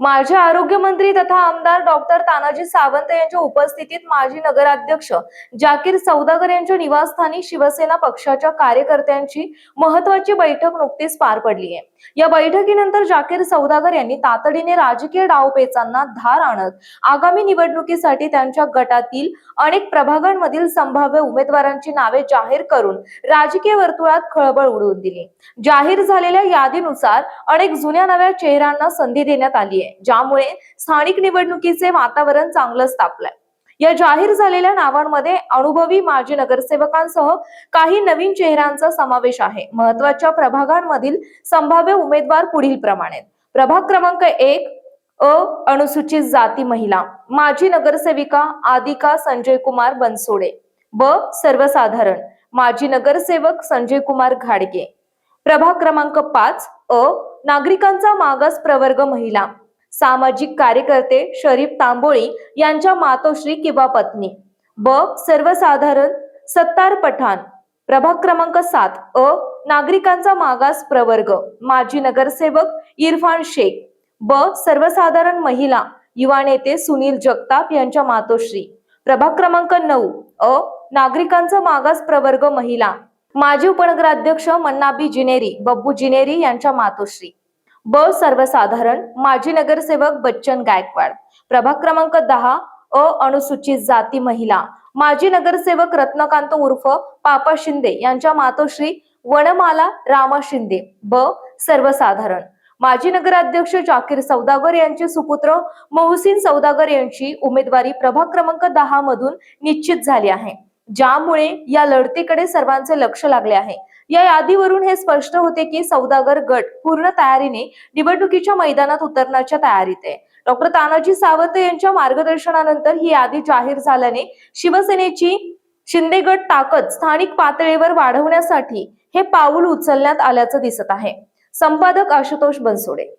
माजी आरोग्यमंत्री तथा आमदार डॉक्टर तानाजी सावंत यांच्या उपस्थितीत माजी नगराध्यक्ष जाकीर सौदागर यांच्या निवासस्थानी शिवसेना पक्षाच्या कार्यकर्त्यांची महत्वाची बैठक नुकतीच पार पडली आहे. या बैठकीनंतर जाकीर सौदागर यांनी तातडीने राजकीय डावपेचांना धार आणत आगामी निवडणुकीसाठी त्यांच्या गटातील अनेक प्रभागांमधील संभाव्य उमेदवारांची नावे जाहीर करून राजकीय वर्तुळात खळबळ उडवून दिली. जाहीर झालेल्या यादीनुसार अनेक जुन्या नव्या चेहऱ्यांना संधी देण्यात आली आहे. ज्यामुळे स्थानिक निवडणुकीचे वातावरण चांगलंच तापलंय या जाहीर झालेल्या नावांमध्ये अनुभवी माजी नगरसेवकांसह काही नवीन चेहऱ्यांचा समावेश आहे. महत्त्वाच्या प्रभागांमधील संभाव्य उमेदवार पुढील प्रमाणे. प्रभाग क्रमांक एक अ अनुसूचित जाती महिला. माजी नगरसेविका आदिका संजय कुमार बनसोडे. ब सर्वसाधारण. माजी नगरसेवक संजय कुमार घाडगे. प्रभाग क्रमांक पाच अ नागरिकांचा मागास प्रवर्ग महिला. सामाजिक कार्यकर्ते शरीफ तांबोळी यांच्या मातोश्री किंवा पत्नी. ब. सर्वसाधारण सत्तार पठाण. प्रभाग क्रमांक सात. अ. नागरिकांचा मागास प्रवर्ग. माजी नगरसेवक इरफान शेख. ब. सर्वसाधारण महिला. युवा नेते सुनील जगताप यांच्या मातोश्री. प्रभाग क्रमांक नऊ. अ. नागरिकांचा मागास प्रवर्ग महिला. माजी उपनगराध्यक्ष मन्नाबी जिनेरी बब्बू जिनेरी यांच्या मातोश्री. ब सर्वसाधारण माजी नगरसेवक बच्चन गायकवाड. प्रभाग क्रमांक दहा अ अनुसूचित जाती महिला. माजी नगरसेवक रत्नकांत उर्फ पापा शिंदे यांच्या मातोश्री वनमाला रामा शिंदे ब सर्वसाधारण. माजी नगराध्यक्ष जाकीर सौदागर यांचे सुपुत्र मोहसिन सौदागर यांची उमेदवारी प्रभाग क्रमांक दहा मधून निश्चित झाली आहे. ज्यामुळे या लढतीकडे सर्वांचे लक्ष लागले आहे. या यादीवरून हे स्पष्ट होते की सौदागर गट पूर्ण तयारीने निवडणुकीच्या मैदानात उतरण्याच्या तयारीत आहे. डॉक्टर तानाजी सावंत यांच्या मार्गदर्शनानंतर ही यादी जाहीर झाल्याने शिवसेनेची शिंदे गट ताकद स्थानिक पातळीवर वाढवण्यासाठी हे पाऊल उचलण्यात आल्याचं दिसत आहे. संपादक आशुतोष बनसोडे.